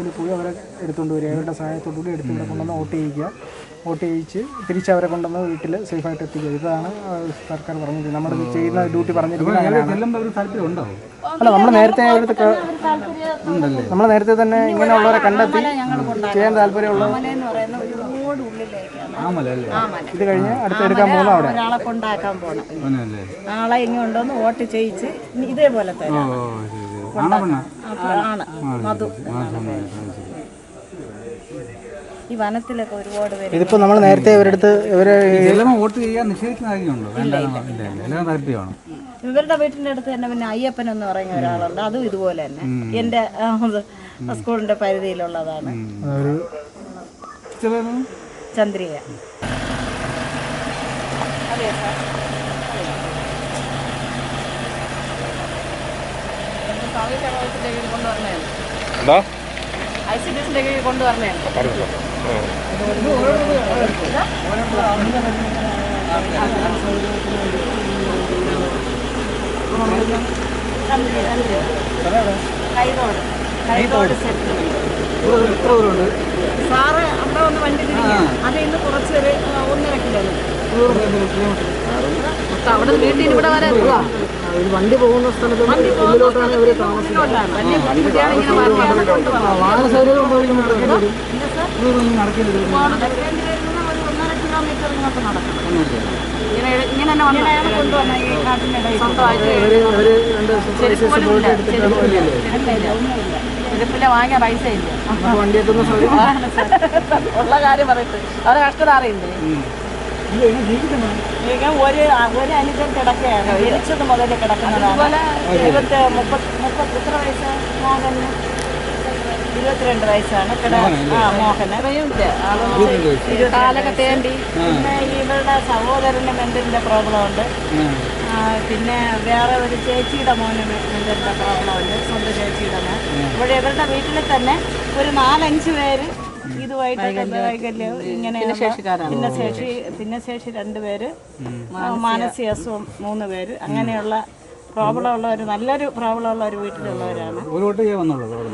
അതിൽ പോയി അവരെ എടുത്തുകൊണ്ട് വരിക. അവരുടെ സഹായത്തോടുകൂടി എടുത്ത് ഇവിടെ കൊണ്ടുവന്ന് വോട്ട് ചെയ്യിക്കുക. വോട്ട് ചെയ്യിച്ച് തിരിച്ച് അവരെ കൊണ്ടുവന്ന് വീട്ടിൽ സേഫായിട്ട് എത്തിക്കുക. ഇതാണ് സർക്കാർ പറഞ്ഞത് നമ്മൾ ചെയ്യുന്ന ഡ്യൂട്ടി പറഞ്ഞിരിക്കുന്നത് അല്ല നമ്മൾ നേരത്തെ നമ്മൾ നേരത്തെ തന്നെ ഇങ്ങനെയുള്ളവരെ കണ്ടെത്തി ചെയ്യാൻ താല്പര്യമുള്ള എന്ന് പറയുന്ന ഒരുപാട് ഉള്ളിലേക്കാണ്. ആമല അല്ലേ? ഇത് കഴിഞ്ഞ് അടുത്ത് എടുക്കാൻ പോകുന്ന അവിടെ. ഒരാളെ കൊണ്ടാക്കാൻ പോകണം ആളെ ഇങ്ങോട്ടൊന്ന് വോട്ട് ചെയ്യിച്ച് ഇതേപോലെ ശരി. ആണോ. മധു. ഈ വനത്തിലൊക്കെ ഒരുപാട് പേര് ഇതിപ്പോ നമ്മൾ നേരത്തെ ഇവരെടുത്ത് ഇവരെ വോട്ട് ചെയ്യാൻ നിഷേധിക്കുന്ന കാര്യമുണ്ടോ? എല്ലാം താല്പര്യമാണ്. ഇവരുടെ വീട്ടിന്റെ അടുത്ത് തന്നെ പിന്നെ അയ്യപ്പൻ എന്ന് പറയുന്ന ഒരാളുണ്ട്. അതും ഇതുപോലെ തന്നെ. എന്റെ ചന്ദ്രിക. അതെ സ്കൂളിന്റെ പരിധിയിലുള്ളതാണ് ഒരു ചെല്ലുന്നു ചന്ദ്രിക എന്താ? ഐ സി ഡി എസിന്റെ കീഴിൽ കൊണ്ടുവരണേ. കൈതോട് കൈതോട് സെറ്റ് സാറ് അവിടെ വന്ന് വണ്ടി തിരിഞ്ഞു അത് ഇന്ന് കുറച്ച് ഒരു ആ, ഒന്നര കിലോമീറ്റർ. അവിടെ വീട്ടിൽ ഇവിടെ വരെ വണ്ടി പോകുന്ന സ്ഥലത്ത് ഉള്ളിലോട്ടാണ് ഇവർ വാഹന സൗകര്യം നടക്കേണ്ടി വാങ്ങിയ പൈസ ഇല്ല. വണ്ടി എത്തുന്ന ഉള്ള കാര്യം പറയട്ടെ. അവരെ കഷ്ടത അറിയില്ലേ ഇങ്ങനെ ഒരു ഒരു അനുജൻ കിടക്കുകയാണ് ജനിച്ചത് മുതൽ കിടക്കുന്നതാണ്. ഇരുപത്തി മുപ്പത്തി മുപ്പത്തി എത്ര വയസ്സ് മോഹന്? ഇരുപത്തിരണ്ട് വയസ്സാണ്. കിട ആ മോഹന്. കാലൊക്കെ തേണ്ടി പിന്നെ ഇവരുടെ സഹോദരന് മെന്റലിന്റെ പ്രോബ്ലം ഉണ്ട് പിന്നെ വേറെ ഒരു ചേച്ചിയുടെ മോന് മെന്റലിന്റെ പ്രോബ്ലം ഉണ്ട് സ്വന്തം ചേച്ചിയുടെ മോൻ. ഇവിടെ ഇവരുടെ വീട്ടിൽ തന്നെ ഒരു നാലഞ്ച് പേര് ഇതുമായിട്ടൊക്കെ വൈകല്യം ഇങ്ങനെ ഭിന്നശേഷി ഭിന്നശേഷി രണ്ടുപേര് മാനസിക അസുഖം മൂന്ന് പേര്. അങ്ങനെയുള്ള പ്രോബ്ലം ഉള്ള ഒരു നല്ലൊരു പ്രോബ്ലം ഉള്ള ഒരു വീട്ടിലുള്ളവരാണ്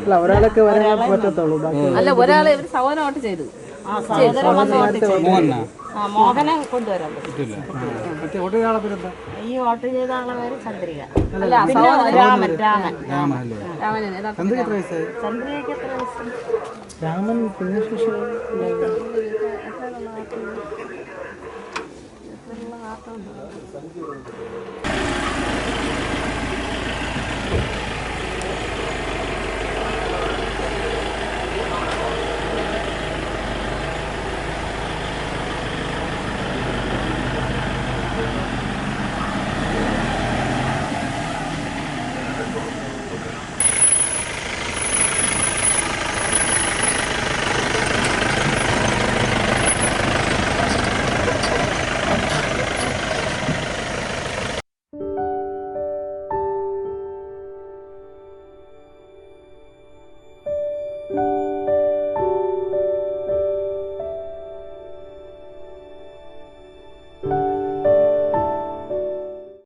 അല്ല ഒരാളൊക്കെ വരാൻ പറ്റത്തുള്ളൂ. ബാക്കി അല്ല ഒരാളെ വോട്ട് ചെയ്തു. ആ സഹോദരം വന്ന് ചെയ്തു. മോഹനാ മോഹനെ കൊണ്ടുവരാൻ പറ്റും ചെയ്യാൻ പേരെന്താ ഈ വോട്ട് ചെയ്ത ആളെ പേര് ചന്ദ്രിക അല്ല രാമൻ രാമൻ രാമൻ എന്തൊക്കെ എത്ര വയസ്സായി ചന്ദ്രികയ്ക്ക് എത്ര വയസ്സ് രാമൻ ഭിന്നശേഷി thank